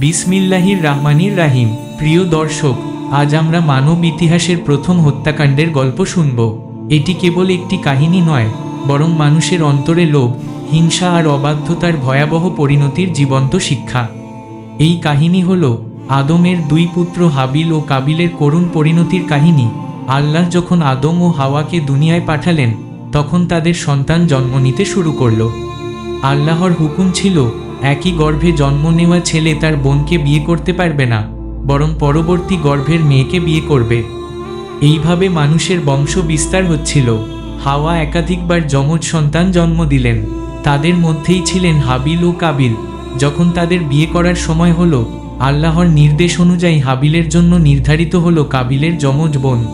বিসমিল্লাহির রাহমানির রাহিম। প্রিয় দর্শক, আজ আমরা মানব ইতিহাসের প্রথম হত্যাকাণ্ডের গল্প শুনব। এটি কেবল একটি কাহিনী নয়, বরং মানুষের অন্তরে লোভ, হিংসা আর অবাধ্যতার ভয়াবহ পরিণতির জীবন্ত শিক্ষা। এই কাহিনী হল আদমের দুই পুত্র হাবিল ও কাবিলের করুণ পরিণতির কাহিনী। আল্লাহ যখন আদম ও হাওয়াকে দুনিয়ায় পাঠালেন, তখন তাদের সন্তান জন্ম নিতে শুরু করল। আল্লাহর হুকুম ছিল একই গর্ভে জন্ম নেওয়া ছেলে তার বোনকে বিয়ে করতে পারবে না, বরং পরবর্তী গর্ভের মেয়েকে বিয়ে করবে। এইভাবে মানুষের বংশ বিস্তার হচ্ছিল। হাওয়া একাধিকবার যমজ সন্তান জন্ম দিলেন। তাদের মধ্যেই ছিলেন হাবিল ও কাবিল। যখন তাদের বিয়ে করার সময় হলো, আল্লাহর নির্দেশ অনুযায়ী হাবিলের জন্য নির্ধারিত হলো কাবিলের যমজ বোন।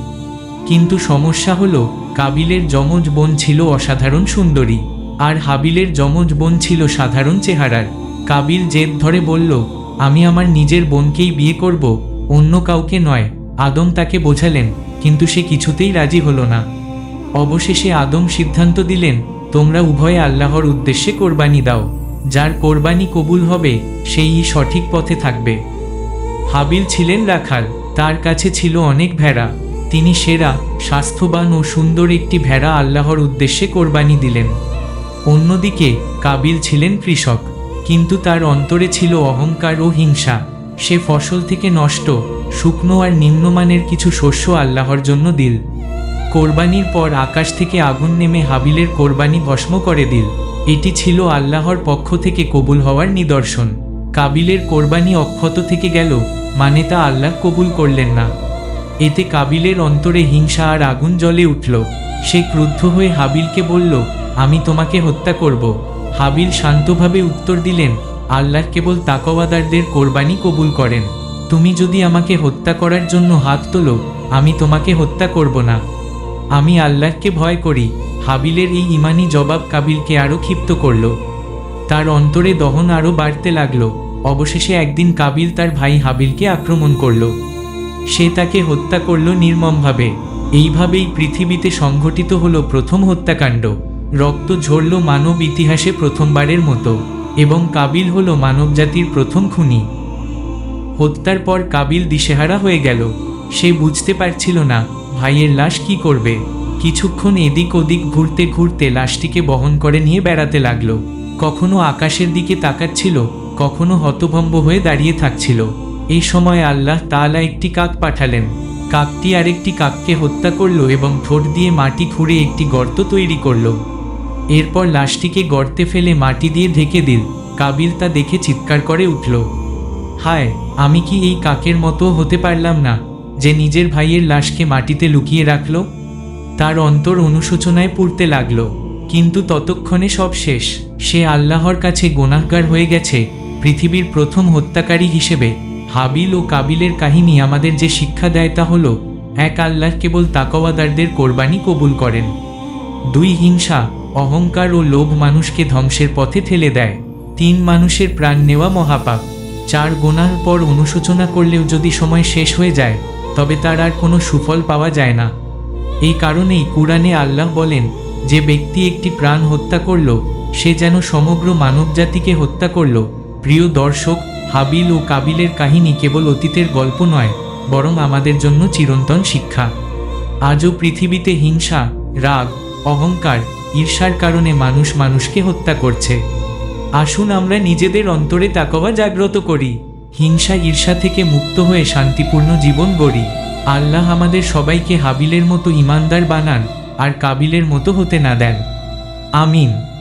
কিন্তু সমস্যা হলো, কাবিলের যমজ বোন ছিল অসাধারণ সুন্দরী। আর হাবিলের যমজ বোন ছিল সাধারণ চেহারার। কাবিল জেদ ধরে বলল, আমি আমার নিজের বোনকেই বিয়ে করব, অন্য কাউকে নয়। আদম তাকে বোঝালেন, কিন্তু সে কিছুতেই রাজি হলো না। অবশেষে আদম সিদ্ধান্ত দিলেন, তোমরা উভয়ে আল্লাহর উদ্দেশ্যে কোরবানি দাও। যার কোরবানি কবুল হবে, সেই সঠিক পথে থাকবে। হাবিল ছিলেন রাখাল, তার কাছে ছিল অনেক ভেড়া। তিনি সেরা, স্বাস্থ্যবান ও সুন্দর একটি ভেড়া আল্লাহর উদ্দেশ্যে কোরবানি দিলেন। অন্যদিকে, কাবিল ছিলেন কৃষক, কিন্তু তার অন্তরে ছিল অহংকার ও হিংসা। সে ফসল থেকে নষ্ট, শুকনো আর নিম্নমানের কিছু শস্য আল্লাহর জন্য দিল। কোরবানির পর আকাশ থেকে আগুন নেমে হাবিলের কোরবানি ভস্ম করে দিল। এটি ছিল আল্লাহর পক্ষ থেকে কবুল হওয়ার নিদর্শন। কাবিলের কোরবানি অক্ষত থেকে গেল মানে তা আল্লাহ কবুল করলেন না। এতে কাবিলের অন্তরে হিংসা আর আগুন জ্বলে উঠল। সে ক্রুদ্ধ হয়ে হাবিলকে বলল আমি তোমাকে হত্যা করব। হাবিল শান্তভাবে উত্তর দিলেন, আল্লাহ কেবল তাকওয়াদারদের কোরবানি কবুল করেন। তুমি যদি আমাকে হত্যা করার জন্য হাত তোলো, আমি তোমাকে হত্যা করব না। আমি আল্লাহকে ভয় করি। হাবিলের এই ইমানি জবাব কাবিলকে আরও ক্ষিপ্ত করল। তার অন্তরে দহন আরও বাড়তে লাগল। অবশেষে একদিন কাবিল তার ভাই হাবিলকে আক্রমণ করল। সে তাকে হত্যা করল নির্মমভাবে। এইভাবেই পৃথিবীতে সংঘটিত হলো প্রথম হত্যাকাণ্ড। রক্ত ঝরল মানব ইতিহাসে প্রথমবারের মতো, এবং কাবিল হল মানবজাতির প্রথম খুনি। হত্যার পর কাবিল দিশেহারা হয়ে গেল। সে বুঝতে পারছিল না, ভাইয়ের লাশ কি করবে। কিছুক্ষণ এদিক ওদিক ঘুরতে ঘুরতে লাশটিকে বহন করে নিয়ে বেড়াতে লাগল। কখনো আকাশের দিকে তাকাচ্ছিল, কখনো হতভম্ব হয়ে দাঁড়িয়ে থাকছিল। এই সময় আল্লাহ তাআলা একটি কাক পাঠালেন। কাকটি আরেকটি কাককে হত্যা করল এবং ঠোঁট দিয়ে মাটি খুঁড়ে একটি গর্ত তৈরি করল। এরপর লাশটিকে গর্তে ফেলে মাটি দিয়ে ঢেকে দিল। কাবিল তা দেখে চিৎকার করে উঠল, হায়, আমি কি এই কাকের মতো হতে পারলাম না, যে নিজের ভাইয়ের লাশকে মাটিতে লুকিয়ে রাখল? তার অন্তর অনুশোচনায় পুড়তে লাগল, কিন্তু ততক্ষণে সব শেষ। সে আল্লাহর কাছে গোনাহগার হয়ে গেছে, পৃথিবীর প্রথম হত্যাকারী হিসেবে। হাবিল ও কাবিলের কাহিনী আমাদের যে শিক্ষা দেয় তা হল, এক আল্লাহ কেবল তাকওয়াদারদের কোরবানি কবুল করেন। দুই হিংসা অহংকার ও লোভ মানুষকে ধ্বংসের পথে ঠেলে দেয়। তিন মানুষের প্রাণ নেওয়া মহাপাপ। চার গোনার পর অনুশোচনা করলেও যদি সময় শেষ হয়ে যায়, তবে তার আর কোনো সুফল পাওয়া যায় না। এই কারণেই কুরআনে আল্লাহ বলেন, যে ব্যক্তি একটি প্রাণ হত্যা করল, সে যেন সমগ্র মানবজাতিকে হত্যা করল। প্রিয় দর্শক, হাবিল ও কাবিলের কাহিনী কেবল অতীতের গল্প নয়, বরং আমাদের জন্য চিরন্তন শিক্ষা। আজও পৃথিবীতে হিংসা, রাগ, অহংকার ঈর্ষার কারণে মানুষ মানুষকে হত্যা করছে। আসুন আমরা নিজেদের অন্তরে তাকওয়া জাগ্রত করি। হিংসা ঈর্ষা থেকে মুক্ত হয়ে শান্তিপূর্ণ জীবন গড়ি। আল্লাহ আমাদের সবাইকে হাবিলের মতো ইমানদার বানান আর কাবিলের মতো হতে না দেন। আমিন।